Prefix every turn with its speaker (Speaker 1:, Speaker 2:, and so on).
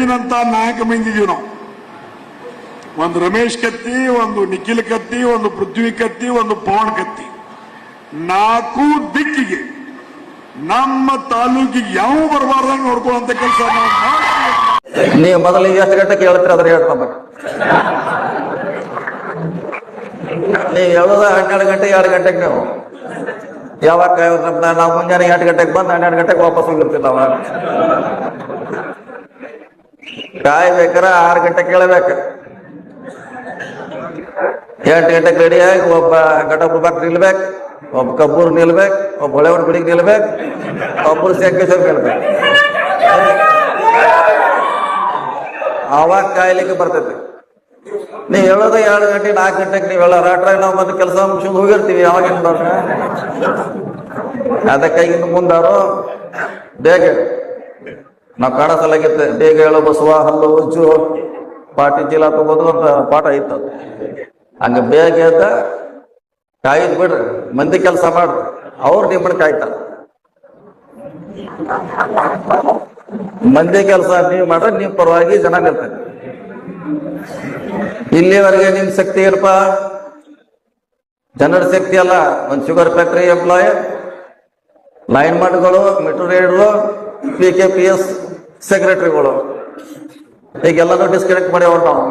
Speaker 1: ನಿನ್ನಂತ ನಾಯಕ ಮಂದಿದೀವಿ ನಾವು. ಒಂದು ರಮೇಶ್ ಕತ್ತಿ, ಒಂದು ನಿಖಿಲ್ ಕತ್ತಿ, ಒಂದು ಪೃಥ್ವಿ ಕತ್ತಿ, ಒಂದು ಪವನ್ ಕತ್ತಿ. ನಾಲ್ಕು ದಿಕ್ಕಿಗೆ ನಮ್ಮ ತಾಲೂಕಿಗೆ ಯಾವ ಬರಬಾರ್ದಂಗೆ ನೋಡ್ಕೊಳ್ಳುವಂತ ಕೆಲಸ ನಾವು ಮಾಡ್ತೀವಿ.
Speaker 2: ನೀವು ಮೊದಲಿಗೆ ಎಷ್ಟು ಗಂಟೆ ಕೇಳ್ತೀರ ಅದ್ರ ಹೇಳ್ಕೊಬೇಕು ನೀವು ಹೇಳೋದ ಹನ್ನೆರಡು ಗಂಟೆ, ಎರಡು ಗಂಟೆಗೆ ನೀವು. ಯಾವಾಗ ನಾವು ಮುಂಜಾನೆ ಎಂಟು ಗಂಟೆಗೆ ಬಂದು ಹನ್ನೆರಡು ಗಂಟೆಗೆ ವಾಪಸ್ ಹೋಗಿರ್ತೀವಿ ನಾವು ಕಾಯ್ಬೇಕಾರ ಆರು ಗಂಟೆ ಕೇಳಬೇಕು. ಎಂಟು ಗಂಟೆಗೆ ರೆಡಿಯಾಗಿ ಒಬ್ಬ ಘಟಪ್ರ ಬಾಕ್ ನಿಲ್ಬೇಕು, ಒಬ್ಬ ಕಬ್ಬೂರ್ ನಿಲ್ಬೇಕು, ಒಬ್ಬ ಹೊಳೆವನ ಗುಡಿಗೆ ನಿಲ್ಬೇಕು, ಒಬ್ಬರು ಶಂಕೇಶ್ವರ ಕೇಳ್ಬೇಕು ಅವಾಗ ಕಾಯ್ಲಿಕ್ಕೆ ಬರ್ತೈತಿ. ನೀ ಹೇಳೋದು ಎರಡು ಗಂಟೆ, ನಾಲ್ಕು ಗಂಟೆಗೆ ನೀವೆಲ್ಲ ರಾಟ್ರಾಗ ನಾವು ಮತ್ತೆ ಕೆಲಸ ಮುಗಿಸ್ಕೊಂಡು ಹೋಗಿರ್ತೀವಿ, ಯಾವಾಗ ನೋಡ್ರಿ ಅದಕ್ಕಾಗಿ ಮುಂದಾರು ಬೇಗ ನಾವು ಕಾಣಿಸಲಾಗಿತ್ತೆ ಬೇಗ ಹೇಳೋ ಬಸವ ಹಲ್ಲು, ಉಜ್ಜು. ಪಾಟಿ ಚೀಲ ತಗೋದು ಅಂತ ಪಾಠ ಇತ್ತು. ಹಂಗ ಬೇಗ ಎದ್ದ ಕಾಯ್ದು ಬಿಡ್ರಿ, ಮಂದಿ ಕೆಲಸ ಮಾಡ್ರಿ. ಅವ್ರು ನಿಮ್ಮನ್ನ ಕಾಯ್ತಾರ. ಮಂದಿ ಕೆಲಸ ನೀವು ಮಾಡ್ರೆ ನೀವು ಪರವಾಗಿ ಜನ ನಿಲ್ತಾರೆ ಇಲ್ಲಿವರೆಗೆ ನಿಮ್ ಶಕ್ತಿ ಏನಪ್ಪ? ಜನರ ಶಕ್ತಿ ಅಲ್ಲ, ಒಂದು ಶುಗರ್ ಫ್ಯಾಕ್ಟ್ರಿ ಎಂಪ್ಲಾಯ್ ಲೈನ್ ಮಾಡ್ಗಳು ಮೆಟ್ರೋ ರೈಡ್ಗಳು ಪಿ ಕೆ ಪಿ ಎಸ್ ಸೆಕ್ರೆಟರಿಗಳು ಈಗೆಲ್ಲನೂ ಡಿಸ್ಕನೆಕ್ಟ್ ಮಾಡಿ ನಾವು.